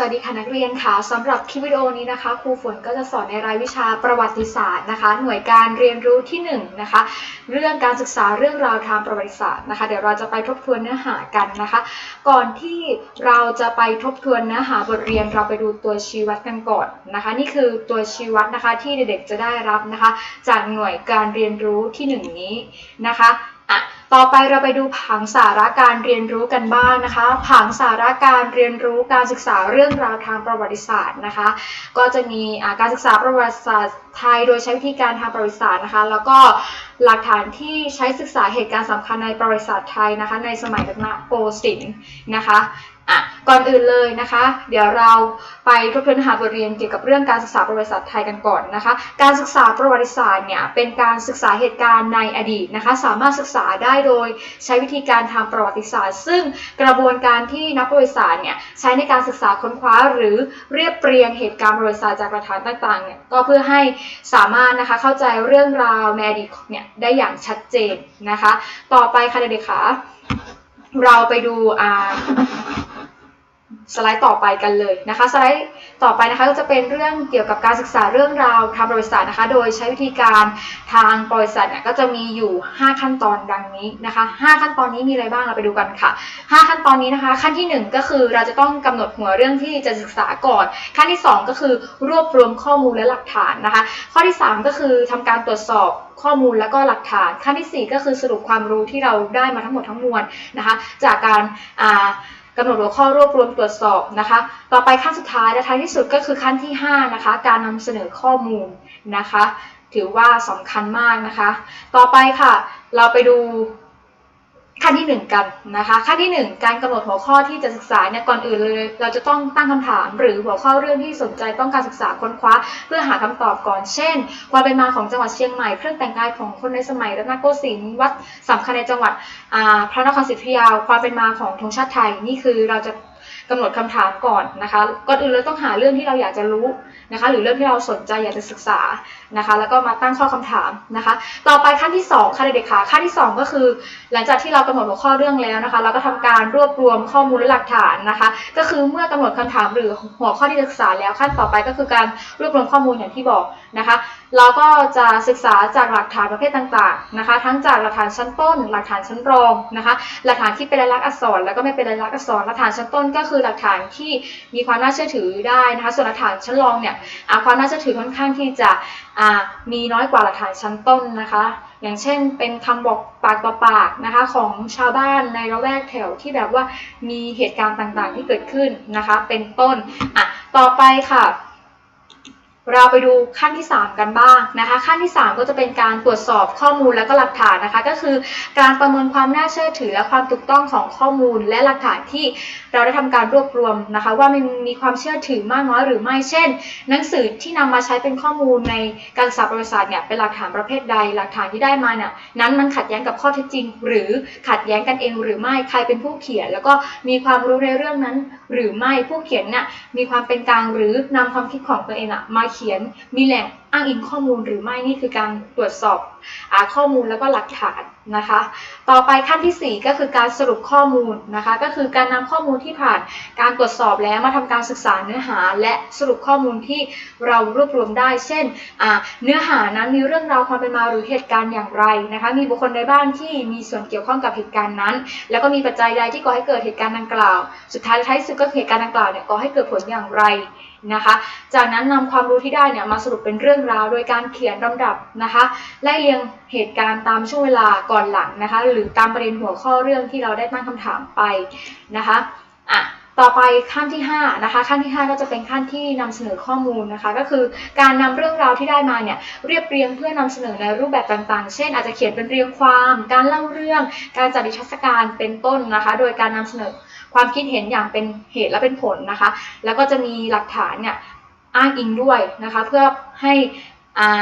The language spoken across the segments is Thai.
สวัสดีค่ะนักเรียนค่ะสำหรับคลิปวิดีโอนี้นะคะครูฝนก็จะสอนในรายวิชาประวัติศาสตร์นะคะ หน่วยการเรียนรู้ที่1นงนะคะเรื่องการศึกษาเรื่องราวทางประวัติศาสตร์นะคะ เดี๋ยวเราจะไปทบทวนเนื้อหากันนะคะ ก่อนที่เราจะไปทบทวนเนื้อหาบทเรียนเราไปดูตัวชี้วัดกันก่อนนะคะ นี่คือตัวชี้วัดนะคะที่เด็กๆจะได้รับนะคะ จากหน่วยการเรียนรู้ที่หนึ่งนี้นะคะ ต่อไปเราไปดูผังสาระการเรียนรู้กันบ้างนะคะ ผังสาระการเรียนรู้การศึกษาเรื่องราวทางประวัติศาสตร์นะคะ ก็จะมีการศึกษาประวัติศาสตร์ไทยโดยใช้วิธีการทางประวัติศาสตร์นะคะ แล้วก็หลักฐานที่ใช้ศึกษาเหตุการณ์สำคัญในประวัติศาสตร์ไทยนะคะ ในสมัยรัตนโกสินทร์นะคะ อะก่อนอื่นเลยนะคะ เดี๋ยวเราไปทบทวนเนื้อหาบทเรียนเกี่ยวกับเรื่องการศึกษาประวัติศาสตร์ไทยกันก่อนนะคะ การศึกษาประวัติศาสตร์เนี่ยเป็นการศึกษาเหตุการณ์ในอดีตนะคะ สามารถศึกษาได้โดยใช้วิธีการทางประวัติศาสตร์ ซึ่งกระบวนการที่นักประวัติศาสตร์เนี่ยใช้ในการศึกษาค้นคว้าหรือเรียบเรียงเหตุการณ์ประวัติศาสตร์จากหลักฐานต่างๆเนี่ยก็เพื่อให้สามารถนะคะเข้าใจเรื่องราวในอดีตเนี่ยได้อย่างชัดเจนนะคะ ต่อไปค่ะเด็กๆค่ะเราไปดูอ่า สไลด์ต่อไปกันเลยนะคะ สไลด์ต่อไปนะคะก็จะเป็นเรื่องเกี่ยวกับการศึกษาเรื่องราวทางประวัติศาสตร์นะคะ โดยใช้วิธีการทางประวัติศาสตร์เนี่ยก็จะมีอยู่ 5 ขั้นตอนดังนี้นะคะ 5 ขั้นตอนนี้มีอะไรบ้างเราไปดูกันค่ะ 5 ขั้นตอนนี้นะคะ ขั้นที่ 1 ก็คือเราจะต้องกำหนดหัวเรื่องที่จะศึกษาก่อน ขั้นที่ 2 ก็คือรวบรวมข้อมูลและหลักฐานนะคะ ข้อที่ 3 ก็คือทำการตรวจสอบข้อมูลและก็หลักฐาน ขั้นที่ 4 ก็คือสรุปความรู้ที่เราได้มาทั้งหมดทั้งมวลนะคะ จากการอ่า กำหนดหัวข้อรวบรวมตรวจสอบนะคะ ต่อไปขั้นสุดท้ายและท้ายที่สุดก็คือขั้นที่ 5 นะคะ การนำเสนอข้อมูลนะคะ ถือว่าสำคัญมากนะคะ ต่อไปค่ะ เราไปดู ขั้นที่ 1 กันนะคะ ขั้นที่ 1 การกำหนดหัวข้อที่จะศึกษาเนี่ยก่อนอื่นเลย เราจะต้องตั้งคำถาม หรือหัวข้อเรื่องที่สนใจต้องการศึกษาค้นคว้า เพื่อหาคำตอบก่อน เช่น ความเป็นมาของจังหวัดเชียงใหม่เครื่องแต่งกายของคนในสมัยรัตนโกสินทร์วัดสำคัญในจังหวัดพระนครศรีอยุธยาความเป็นมาของธงชาติไทยนี่คือเราจะกำหนดคำถามก่อนนะคะ ก่อนอื่นเราต้องหาเรื่องที่เราอยากจะรู้ นะคะ หรือเรื่องที่เราสนใจอยากจะศึกษานะคะ แล้วก็มาตั้งข้อคำถามนะคะ ต่อไปขั้นที่ 2 ค่ะเด็กๆค่ะขั้นที่ 2 ก็คือ หลังจากที่เรากำหนดหัวข้อเรื่องแล้วนะคะ เราก็ทำการรวบรวมข้อมูลและหลักฐานนะคะ ก็คือเมื่อกำหนดคำถามหรือหัวข้อที่ศึกษาแล้วขั้นต่อไปก็คือการรวบรวมข้อมูลอย่างที่บอกนะคะเราก็จะศึกษาจากหลักฐานประเภทต่างๆนะคะ ทั้งจากหลักฐานชั้นต้น หลักฐานชั้นรองนะคะ หลักฐานที่เป็นลายลักษณ์อักษร แล้วก็ไม่เป็นลายลักษณ์อักษร หลักฐานชั้นต้นก็คือหลักฐานที่มีความน่าเชื่อถือได้นะคะ ส่วนหลักฐานชั้นรองเนี่ยความน่าเชื่อถือค่อนข้างที่จะมีน้อยกว่าหลักฐานชั้นต้นนะคะ อย่างเช่น เป็นคำบอกปากต่อปากนะคะของชาวบ้านในละแวกแถวที่แบบว่ามีเหตุการณ์ต่างๆ ที่เกิดขึ้นนะคะ เป็นต้นอะต่อไปค่ะ เราไปดูขั้นที่ 3 กันบ้างนะคะ ขั้นที่ 3 ก็จะเป็นการตรวจสอบข้อมูลและก็หลักฐานนะคะ ก็คือการประเมินความน่าเชื่อถือและความถูกต้องของข้อมูลและหลักฐานที่เราได้ทำการรวบรวมนะคะ ว่ามันมีความเชื่อถือมากน้อยหรือไม่ เช่น หนังสือที่นำมาใช้เป็นข้อมูลในการศึกษาประวัติศาสตร์เนี่ยเป็นหลักฐานประเภทใด หลักฐานที่ได้มาเนี่ยนั้นมันขัดแย้งกับข้อเท็จจริง หรือขัดแย้งกันเองหรือไม่ใครเป็นผู้เขียน แล้วก็มีความรู้ในเรื่องนั้น หรือไม่ผู้เขียนเนี่ยมีความเป็นกลางหรือนำความคิดของตัวเองอะมาเขียนมีแหล่งอ้างอิงข้อมูลหรือไม่นี่คือการตรวจสอบอข้อมูลแล้วก็หลักฐานนะคะ ต่อไปขั้นทีสี่4 ก็คือการสรุปข้อมูลนะคะ ก็คือการนำข้อมูลที่ผ่านการตรวจสอบแล้วมาทำการศึกษาเนื้อหา และสรุปข้อมูลที่เรารวบรวมได้ เช่น เนื้อหานั้นมีเรื่องราวความเป็นมาหรือเหตุการณ์อย่างไรนะคะ มีบุคคลใดบ้างที่มีส่วนเกี่ยวข้องกับเหตุการณ์นั้น แล้วก็มีปัจจัยใดที่ก่อให้เกิดเหตุการณ์ดังกล่าว สุดท้ายท้ายสุดก็เหตุการณ์ดังกล่าวเนี่ยก่อให้เกิดผลอย่างไรนะคะ จากนั้นนำความรู้ที่ได้เนี่ยมาสรุปเป็นเรื่องราวโดยการเขียนลำดับนะคะไล่เรียงเหตุการณ์ตามช่วงเวลาก่อนหลังนะคะ หรือตามประเด็นหัวข้อเรื่องที่เราได้ตั้งคำถามไปนะคะอะต่อไปขั้นที่5นะคะขั้นที่ 5 ก็จะเป็นขั้นที่นำเสนอข้อมูลนะคะ ก็คือการนำเรื่องราวที่ได้มาเนี่ยเรียบเรียงเพื่อนำเสนอในรูปแบบต่างๆ เช่น อาจจะเขียนเป็นเรียงความ การเล่าเรื่อง การจัดนิทรรศการเป็นต้นนะคะ โดยการนำเสนอความคิดเห็นอย่างเป็นเหตุและเป็นผลนะคะ แล้วก็จะมีหลักฐานเนี่ย อ้างอิงด้วยนะคะ เพื่อให้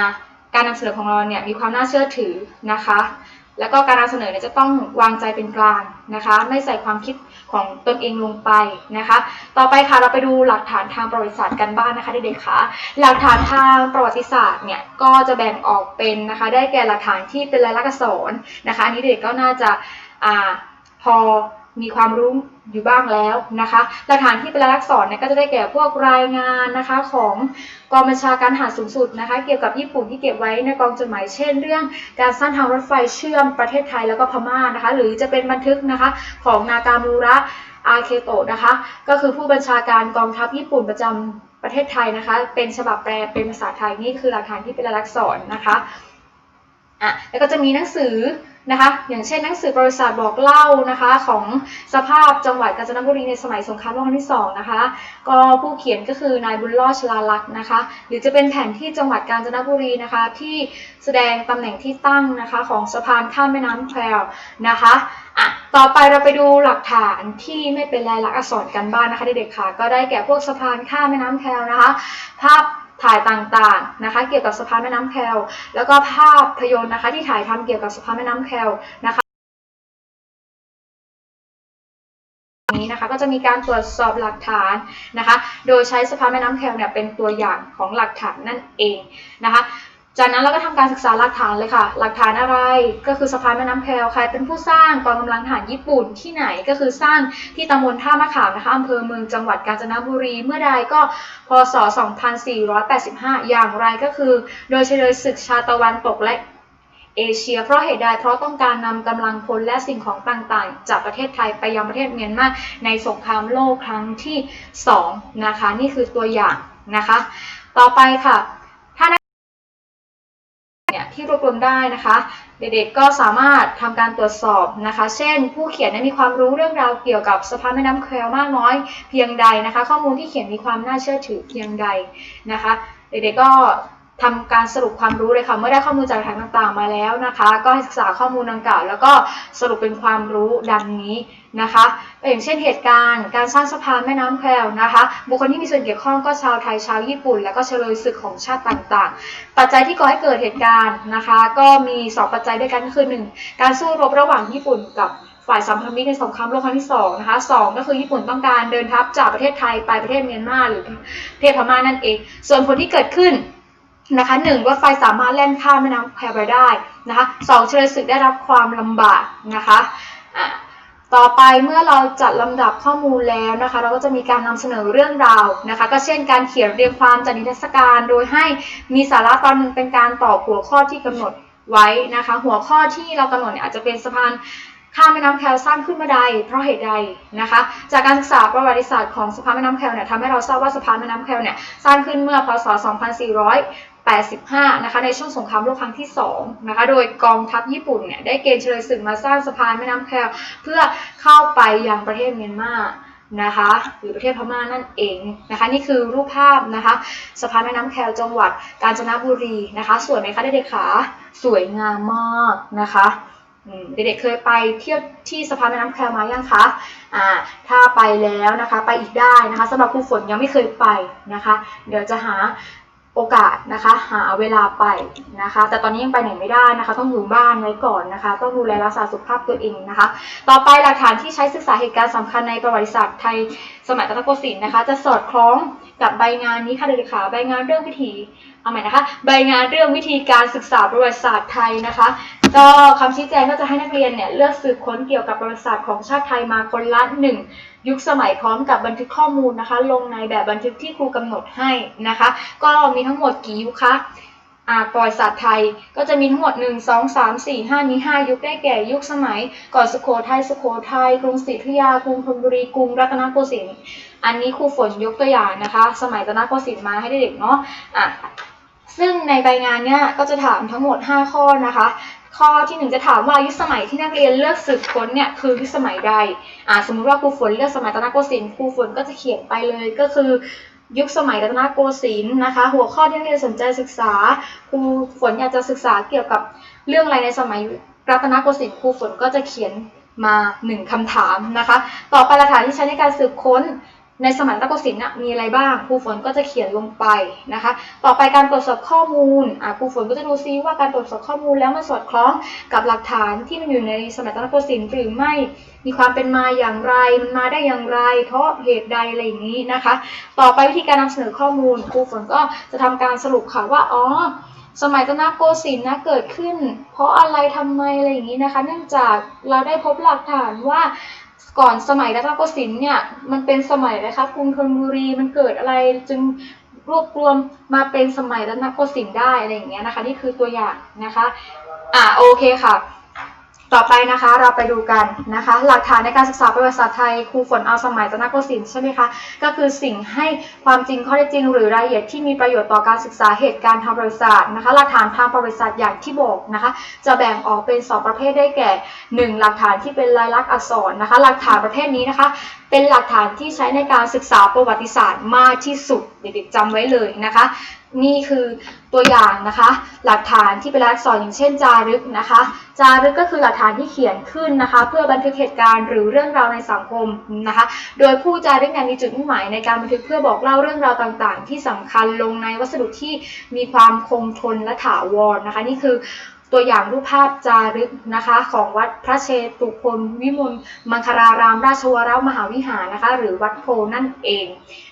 าการนำเสนอของเราเนี่ยมีความน่าเชื่อถือนะคะ แล้วก็การนำเสนอเนี่ยจะต้องวางใจเป็นกลางนะคะ ไม่ใส่ความคิดของตนเองลงไปนะคะ ต่อไปค่ะเราไปดูหลักฐานทางประวัติศาสตร์กันบ้างนะคะเด็กๆค่ะหลักฐานทางประวัติศาสตร์เนี่ยก็จะแบ่งออกเป็นนะคะได้แก่หลักฐานที่เป็นลายลักษณ์อักษรนะคะอันนี้เด็กก็น่าจะาพอ มีความรู้อยู่บ้างแล้วนะคะ หลักฐานที่เป็นลายลักษณ์อักษรเนี่ยก็จะได้แก่พวกรายงานนะคะของกองบัญชาการทหารสูงสุดนะคะ เกี่ยวกับญี่ปุ่นที่เก็บไว้ในกองจดหมายเช่น เรื่องการสร้างทางรถไฟเชื่อมประเทศไทยแล้วก็พม่านะคะ หรือจะเป็นบันทึกนะคะของนากามูระอาเคโตะนะคะ ก็คือผู้บัญชาการกองทัพญี่ปุ่นประจำประเทศไทยนะคะ เป็นฉบับแปลเป็นภาษาไทยนี่คือหลักฐานที่เป็นลายลักษณ์อักษรนะคะอะแล้วก็จะมีหนังสือ นะคะ อย่างเช่นหนังสือประวัติศาสตร์บอกเล่านะคะของสภาพจังหวัดกาญจนบุรีในสมัยสงครามโลกครั้งที่สองนะคะ ก็ผู้เขียนก็คือนายบุญรอดชลาลักษณ์นะคะ หรือจะเป็นแผนที่จังหวัดกาญจนบุรีนะคะที่แสดงตำแหน่งที่ตั้งนะคะของสะพานข้ามแม่น้ำแควนะคะอะต่อไปเราไปดูหลักฐานที่ไม่เป็นลายลักษณ์อักษรกันบ้านนะคะเด็กๆค่ะ ก็ได้แก่พวกสะพานข้ามแม่น้ำแควนะคะ ภาพ ถ่ายต่างๆนะคะ เกี่ยวกับสะพานแม่น้ำแคลแล้วก็ภาพยนตร์นะคะที่ถ่ายทำเกี่ยวกับสะพานแม่น้ำแคลนะคะนี้นะคะก็จะมีการตรวจสอบหลักฐานนะคะ โดยใช้สภาพแม่น้ำแคลเนี่ยเป็นตัวอย่างของหลักฐานนั่นเองนะคะ จากนั้นเราก็ทำการศึกษาหลักฐานเลยค่ะ หลักฐานอะไรก็คือสะพานแม่น้ำแควใครเป็นผู้สร้างกองกำลังทหารญี่ปุ่นที่ไหนก็คือสร้างที่ตำบลท่ามะขามนะคะอำเภอเมืองจังหวัดกาญจนบุรีเมื่อใดก็พศ 2485 อย่างไรก็คือ โดยเฉลยศึกชาตะวันตกและเอเชียเพราะเหตุใดเพราะต้องการนำกำลังพลและสิ่งของต่างๆ จากประเทศไทยไปยังประเทศเมียนมาในสงครามโลกครั้งที่ 2 นะคะ นี่คือตัวอย่างนะคะ ต่อไปค่ะ ที่รวบรวมได้นะคะ เด็กๆก็สามารถทำการตรวจสอบนะคะ เช่น ผู้เขียนมีความรู้เรื่องราวเกี่ยวกับสภาพแม่น้ำแควมากน้อยเพียงใดนะคะ ข้อมูลที่เขียนมีความน่าเชื่อถือเพียงใดนะคะ เด็กๆก็ ทำการสรุปความรู้เลยค่ะเมื่อได้ข้อมูลจากฐานต่างๆมาแล้วนะคะ ก็ให้ศึกษาข้อมูลดังกล่าวแล้วก็สรุปเป็นความรู้ดังนี้นะคะอย่างเช่นเหตุการณ์ การสร้างสะพานแม่น้ำแควนะคะ บุคคลที่มีส่วนเกี่ยวข้องก็ชาวไทยชาวญี่ปุ่น แล้วก็เฉลยศึกของชาติต่างๆ ปัจจัยที่ก่อให้เกิดเหตุการณ์นะคะ ก็มี 2 ปัจจัยด้วยกันก็คือ 1 การสู้รบระหว่างญี่ปุ่นกับฝ่ายสัมพันธมิตรในสงครามโลกครั้งที่2นะคะสก็คือญี่ปุ่นต้องการเดินทัพจากประเทศไทยไปประเทศเมียนมาหรือประเทศพม่านั่นเอง ส่วนผลที่เกิดขึ้น นะคะหนึ่งรถไฟสามารถแล่นข้ามแม่น้ำแควไปได้นะคะสองเฉลยศึกได้รับความลำบากนะคะต่อไปเมื่อเราจัดลำดับข้อมูลแล้วนะคะ เราก็จะมีการนำเสนอเรื่องราวนะคะ ก็เช่นการเขียนเรียงความจากนิทรรศการโดยให้มีสาระตอนหนึ่งเป็นการตอบหัวข้อที่กำหนดไว้นะคะ หัวข้อที่เรากำหนดเนี่ยอาจจะเป็นสะพานข้ามแม่น้ำแควสร้างขึ้นเมื่อใดเพราะเหตุใดนะคะ จากการศึกษาประวัติศาสตร์ของสะพานแม่น้ำแควเนี่ยทำให้เราทราบว่าสะพานแม่น้ำแควเนี่ยสร้างขึ้นเมื่อพศ 85 นะคะในช่วงสงครามโลกครั้งที่2นะคะโดยกองทัพญี่ปุ่นเนี่ยได้เกณฑ์เฉลยศึกมาสร้างสะพานแม่น้ำแควเพื่อเข้าไปยังประเทศเมียนมานะคะหรือประเทศพม่านั่นเองนะคะนี่คือรูปภาพนะคะสะพานแม่น้ำแควจังหวัดกาญจนบุรีนะคะสวยไหมคะเด็กๆขาสวยงามมากนะคะเด็กๆเคยไปเที่ยวที่สะพานแม่น้ำแควมายังคะอ่าถ้าไปแล้วนะคะไปอีกได้นะคะสำหรับครูฝนยังไม่เคยไปนะคะ เดี๋ยวจะหา โอกาสนะคะ หาเวลาไปนะคะ แต่ตอนนี้ยังไปไหนไม่ได้นะคะ ต้องอยู่บ้านไว้ก่อนนะคะ ต้องดูแลรักษาสุขภาพตัวเองนะคะ ต่อไปหลักฐานที่ใช้ศึกษาเหตุการณ์สำคัญในประวัติศาสตร์ไทยสมัยรัตนโกสินทร์นะคะ จะสอดคล้องกับใบงานนี้ค่ะเด็กๆค่ะใบงานเรื่องวิถีเอาใหม่นะคะ ใบงานเรื่องวิธีการศึกษาประวัติศาสตร์ไทยนะคะก็คำชี้แจงก็จะให้นักเรียนเนี่ยเลือกสืบค้นเกี่ยวกับประวัติศาสตร์ของชาติไทยมาคนละหนึ่ง ยุคสมัยพร้อมกับบันทึกข้อมูลนะคะ ลงในแบบบันทึกที่ครูกำหนดให้นะคะ ก็มีทั้งหมดกี่ยุคคะอาประวัติศาสตร์ไทยก็จะมีทั้งหมด 1 2 3 4 5นี้5ยุคได้แก่ยุคสมัย ก่อนสุโขทัยสุโขทัยกรุงศรีอยุธยากรุงธนบุรีกรุงรัตนโกสินทร์อันนี้ครูฝนยกตัวอย่างนะคะ สมัยรัตนโกสินทร์มาให้เด็กๆเนาะอะซึ่งในใบงานเนี้ยก็จะถามทั้งหมด 5 ข้อนะคะ ข้อที่หนึ่งจะถามว่ายุคสมัยที่นักเรียนเลือกสืบค้นเนี่ยคือยุคสมัยใดอ่าสมมุติว่าครูฝนเลือกสมัยรัตนโกสินทร์ครูฝนก็จะเขียนไปเลยก็คือยุคสมัยรัตนโกสินทร์นะคะ หัวข้อที่นักเรียนสนใจศึกษาครูฝนอยากจะศึกษาเกี่ยวกับเรื่องอะไรในสมัยรัตนโกสินทร์ครูฝนก็จะเขียนมาหนึ่งคำถามนะคะ ต่อไปหลักฐานที่ใช้ในการสืบค้น ในสมัยรัตนโกสินทร์มีอะไรบ้างครูฝนก็จะเขียนลงไปนะคะ ต่อไปการตรวจสอบข้อมูลครูฝนก็จะดูซิว่าการตรวจสอบข้อมูลแล้วมันสอดคล้องกับหลักฐานที่มันอยู่ในสมัยรัตนโกสินทร์หรือไม่มีความเป็นมาอย่างไรมันมาได้อย่างไร เพราะเหตุใดอะไรอย่างนี้นะคะ ต่อไปวิธีการนำเสนอข้อมูลครูฝนก็จะทำการสรุปค่ะว่าอ๋อสมัยรัตนโกสินทร์นะเกิดขึ้น เพราะอะไรทำไมอะไรอย่างนี้นะคะ เนื่องจากเราได้พบหลักฐานว่า ก่อนสมัยรัตนโกสินทร์เนี่ยมันเป็นสมัยอะไรคะกรุงธนบุรีมันเกิดอะไรจึงรวบรวมมาเป็นสมัยรัตนโกสินทร์ได้อะไรอย่างเงี้ยนะคะนี่คือตัวอย่างนะคะอ่าโอเคค่ะ ต่อไปนะคะเราไปดูกันนะคะ หลักฐานในการศึกษาประวัติศาสตร์ไทยครูฝนเอาสมัยรัตนโกสินทร์ใช่ไหมคะก็คือสิ่งให้ความจริงข้อเท็จจริง หรือรายละเอียดที่มีประโยชน์ต่อการศึกษาเหตุการณ์ทางประวัติศาสตร์นะคะหลักฐานทางประวัติศาสตร์อย่างที่บอกนะคะจะแบ่งออกเป็นสองประเภทได้แก่หนึ่งหลักฐานที่เป็นลายลักษณ์อักษรนะคะ หลักฐานประเภทนี้นะคะ เป็นหลักฐานที่ใช้ในการศึกษาประวัติศาสตร์มากที่สุดเด็กๆจำไว้เลยนะคะ นี่คือตัวอย่างนะคะ หลักฐานที่เป็นลักษณ์อักษรอย่างเช่นจารึกนะคะ จารึกก็คือหลักฐานที่เขียนขึ้นนะคะ เพื่อบันทึกเหตุการณ์หรือเรื่องราวในสังคมนะคะ โดยผู้จารึกนี่ยมีจุดมุ่งหมายในการบันทึกเพื่อบอกเล่าเรื่องราวต่างๆ ที่สำคัญลงในวัสดุที่มีความคงทนและถาวรนะคะ นี่คือตัวอย่างรูปภาพจารึกนะคะของวัดพระเชตุพนวิมลมังคารารามราชวรมหาวิหารนะคะ หรือวัดโพนั่นเอง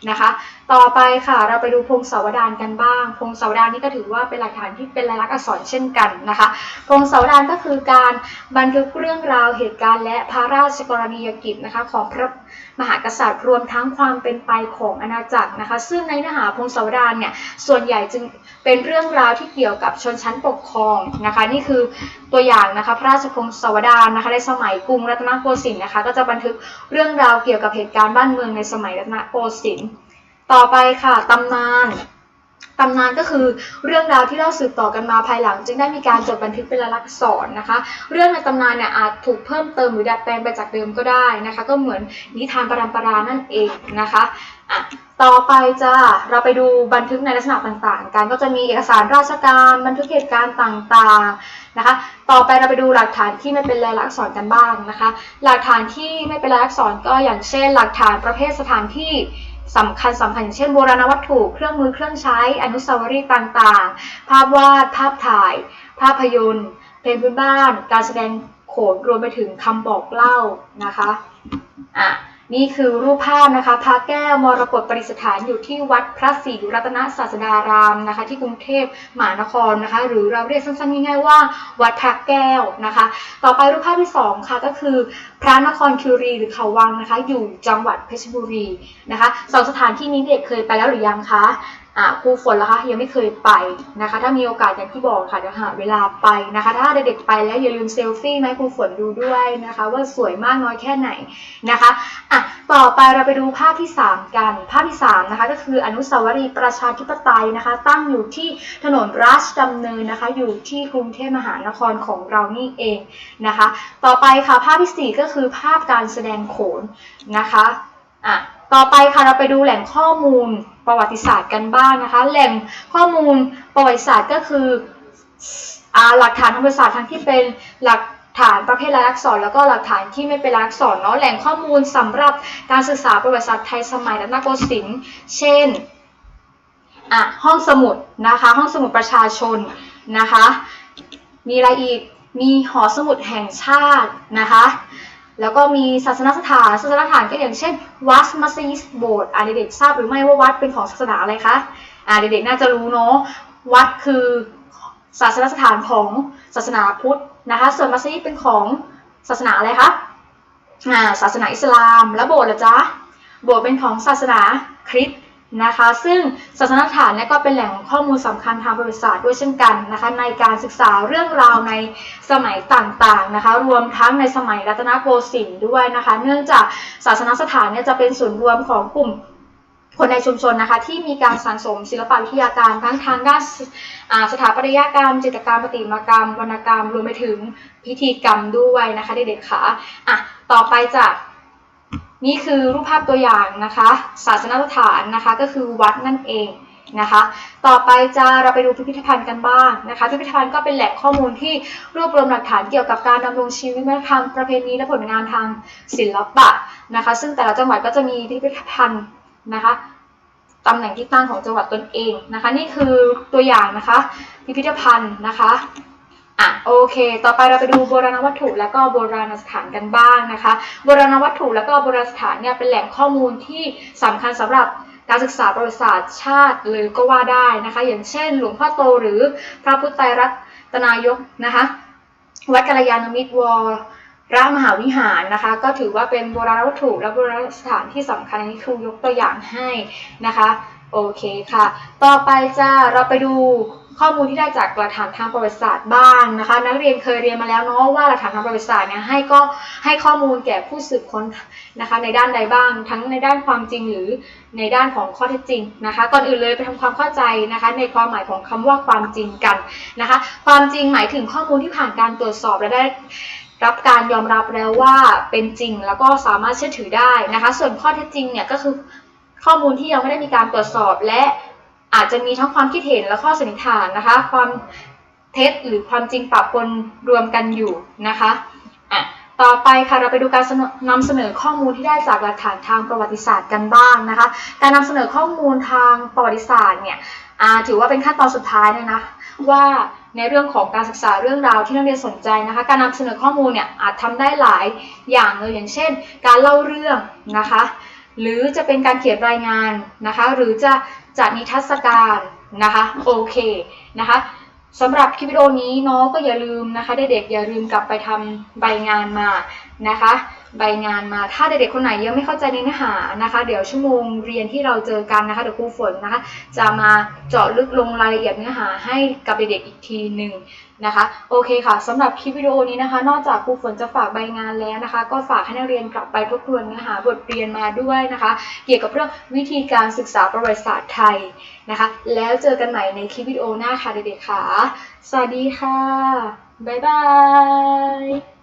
นะคะต่อไปค่ะเราไปดูพงศาวดารกันบ้าง พงศาวดารนี่ก็ถือว่าเป็นหลักฐานที่เป็นลายลักษณ์อักษรเช่นกันนะคะพงศาวดารก็คือการบันทึกเรื่องราวเหตุการณ์และพระราชกรณียกิจนะคะของพระมหากษัตริย์รวมทั้งความเป็นไปของอาณาจักรนะคะ ซึ่งในเนื้อหาพงศาวดารเนี่ยส่วนใหญ่จึงเป็นเรื่องราวที่เกี่ยวกับชนชั้นปกครองนะคะ นี่คือตัวอย่างนะคะพระราชพงศาวดารนะคะในสมัยกรุงรัตนโกสินทร์นะคะ ก็จะบันทึกเรื่องราวเกี่ยวกับเหตุการณ์บ้านเมืองในสมัยรัตนโกสินทร์ ต่อไปค่ะตำนานตำนานก็คือเรื่องราวที่เล่าสืบต่อกันมาภายหลัง จึงได้มีการจดบันทึกเป็นลายลักษณ์อักษรนะคะ เรื่องในตำนานเนี่ยอาจถูกเพิ่มเติมหรือดัดแปลงไปจากเดิมก็ได้นะคะ ก็เหมือนนิทานปรำปรานั่นเองนะคะอะต่อไปจะเราไปดูบันทึกในลักษณะต่างๆกันก็จะมีเอกสารราชการบันทึกเหตุการณ์ต่างๆนะคะ ต่อไปเราไปดูหลักฐานที่ไม่เป็นลายลักษณ์อักษรกันบ้างนะคะ หลักฐานที่ไม่เป็นลายลักษณ์อักษรก็อย่างเช่น หลักฐานประเภทสถานที่ สำคัญสำคัญอย่างเช่นโบราณวัตถุ เครื่องมือเครื่องใช้ อนุสาวรีย์ต่างๆ ภาพวาด ภาพถ่าย ภาพยนตร์เพลงพื้นบ้าน การแสดงโขนรวมไปถึงคำบอกเล่านะคะอะนี่คือรูปภาพนะคะพระแก้วมรกตประดิษฐานอยู่ที่วัดพระศรีรัตนศาสดารามนะคะ ที่กรุงเทพมหานครนะคะ หรือเราเรียกสั้นๆง่ายๆว่าวัดพระแก้วนะคะ ต่อไปรูปภาพที่สองค่ะก็คือ พระนครคิรีหรือเขาวังนะคะ อยู่จังหวัดเพชรบุรีนะคะสองสถานที่นี้เด็กเคยไปแล้วหรือยังคะอ่าครูฝนแล้วคะยังไม่เคยไปนะคะ ถ้ามีโอกาสอย่างที่บอกค่ะเดี๋ยวหาเวลาไปนะคะ ถ้าเด็กๆไปแล้วอย่าลืมเซลฟี่มาให้ครูฝนดูด้วยนะคะ ว่าสวยมากน้อยแค่ไหนนะคะอะต่อไปเราไปดูภาพที่ 3 กัน ภาพที่3นะคะก็คืออนุสาวรีย์ประชาธิปไตยนะคะ ตั้งอยู่ที่ถนนราชดำเนินนะคะ อยู่ที่กรุงเทพมหานครของเรานี่เองนะคะ ต่อไปค่ะภาพที่ 4 ก็คือภาพการแสดงโขนนะคะอะต่อไปค่ะเราไปดูแหล่งข้อมูลประวัติศาสตร์กันบ้างนะคะ แหล่งข้อมูลประวัติศาสตร์ก็คืออ่าหลักฐานทางประวัติศาสตร์ทั้งที่เป็นหลักฐานประเภทลายลักษณ์อักษรแล้วก็หลักฐานที่ไม่เป็นลายลักษณ์อักษรเนาะแหล่งข้อมูลสำหรับการศึกษาประวัติศาสตร์ไทยสมัยรัตนโกสินทร์เช่นอะห้องสมุดนะคะห้องสมุดประชาชนนะคะ มีอะไรอีกมีหอสมุดแห่งชาตินะคะ แล้วก็มีศาสนสถานศาสนสถานก็อย่างเช่น วัดมัสยิดโบสถ์อ่าเด็กๆทราบหรือไม่ว่าวัดเป็นของศาสนาอะไรคะอ่าเด็กๆน่าจะรู้เนาะวัดคือศาสนสถานของศาสนาพุทธนะคะส่วนมัสยิดเป็นของศาสนาอะไรคะอ่าศาสนาอิสลาม แล้วโบสถ์ล่ะจ๊ะโบสถ์เป็นของศาสนาคริสต์ นะคะ ซึ่งศาสนสถานเนี่ยก็เป็นแหล่งข้อมูลสำคัญทางประวัติศาสตร์ด้วยเช่นกันนะคะในการศึกษาเรื่องราวในสมัยต่างๆนะคะ รวมทั้งในสมัยรัตนโกสินทร์ด้วยนะคะ เนื่องจากศาสนสถานเนี่ยจะเป็นศูนย์รวมของกลุ่มคนในชุมชนนะคะที่มีการสะสมศิลปวิทยาการทั้งทางด้านสอ่าสถาปัตยกรรม จิตรกรรมประติมากรรมวรรณกรรม รวมไปถึงพิธีกรรมด้วยนะคะเด็กๆค่ะอะต่อไปจะ นี่คือรูปภาพตัวอย่างนะคะศาสนสถานนะคะก็คือวัดนั่นเองนะคะ ต่อไปจะเราไปดูพิพิธภัณฑ์กันบ้างนะคะพิพิธภัณฑ์ก็เป็นแหล่งข้อมูลที่รวบรวมหลักฐานเกี่ยวกับการดำรงชีวิตวัฒนธรรมประเพณีและผลงานทางศิลปะนะคะ ซึ่งแต่ละจังหวัดก็จะมีพิพิธภัณฑ์นะคะตำแหน่งที่ตั้งของจังหวัดตนเองนะคะ นี่คือตัวอย่างนะคะ พิพิธภัณฑ์นะคะ อะโอเค ต่อไปเราไปดูโบราณวัตถุและก็โบราณสถานกันบ้างนะคะ โบราณวัตถุและก็โบราณสถานเนี่ยเป็นแหล่งข้อมูลที่สำคัญสำหรับการศึกษาประวัติศาสตร์ชาติเลยก็ว่าได้นะคะ อย่างเช่น หลวงพ่อโตหรือพระพุทธไตรรัตนายกนะคะ วัดกัลยาณมิตรวรรมหาวิหารนะคะ ก็ถือว่าเป็นโบราณวัตถุและโบราณสถานที่สำคัญนนี้ครูยกตัวอย่างให้นะคะ โอเคค่ะ ต่อไปจะเราไปดู ข้อมูลที่ได้จากหลักฐานทางประวัติศาสตร์บ้างนะคะ นักเรียนเคยเรียนมาแล้วเนาะว่าหลักฐานทางประวัติศาสตร์เนี่ยให้ก็ให้ข้อมูลแก่ผู้สืบค้นนะคะในด้านใดบ้าง ทั้งในด้านความจริงหรือในด้านของข้อเท็จจริงนะคะ ก่อนอื่นเลยไปทำความเข้าใจนะคะ ในความหมายของคำว่าความจริงกันนะคะ ความจริงหมายถึงข้อมูลที่ผ่านการตรวจสอบและได้รับการยอมรับแล้วว่าเป็นจริงแล้วก็สามารถเชื่อถือได้นะคะ ส่วนข้อเท็จจริงเนี่ยก็คือข้อมูลที่ยังไม่ได้มีการตรวจสอบและ อาจจะมีทั้งความคิดเห็นและข้อสันนิษฐานนะคะ ความเท็จหรือความจริงปะปนรวมกันอยู่นะคะอะต่อไปค่ะเราไปดูการนำเสนอข้อมูลที่ได้จากหลักฐานทางประวัติศาสตร์กันบ้างนะคะ การนำเสนอข้อมูลทางประวัติศาสตร์เนี่ยถือว่าเป็นขั้นตอนสุดท้ายเลยนะว่าในเรื่องของการศึกษาเรื่องราวที่นักเรียนสนใจนะคะ การนำเสนอข้อมูลเนี่ยอาจทำได้หลายอย่างเลยอย่างเช่น การเล่าเรื่องนะคะ หรือจะเป็นการเขียนรายงานนะคะ หรือจะ จัดนิทรรศการนะคะโอเคนะคะสำหรับคลิปวิดีโอนี้เนาะก็อย่าลืมนะคะเด็กๆอย่าลืมกลับไปทำใบงานมานะคะใบงานมาถ้าเด็กๆคนไหนยังไม่เข้าใจในเนื้อหานะคะ เดี๋ยวชั่วโมงเรียนที่เราเจอกันนะคะเดี๋ยวครูฝนนะคะ จะมาเจาะลึกลงรายละเอียดเนื้อหาให้กับเด็กๆอีกทีหนึ่งนะคะโอเคค่ะสำหรับคลิปวิดีโอนี้นะคะ นอกจากครูฝนจะฝากใบงานแล้วนะคะ ก็ฝากให้นักเรียนกลับไปทบทวนเนื้อหาบทเรียนมาด้วยนะคะ เกี่ยวกับเรื่องวิธีการศึกษาประวัติศาสตร์ไทยนะคะ แล้วเจอกันใหม่ในคลิปวิดีโอหน้าค่ะเด็กๆค่ะสวัสดีค่ะบ๊ายบาย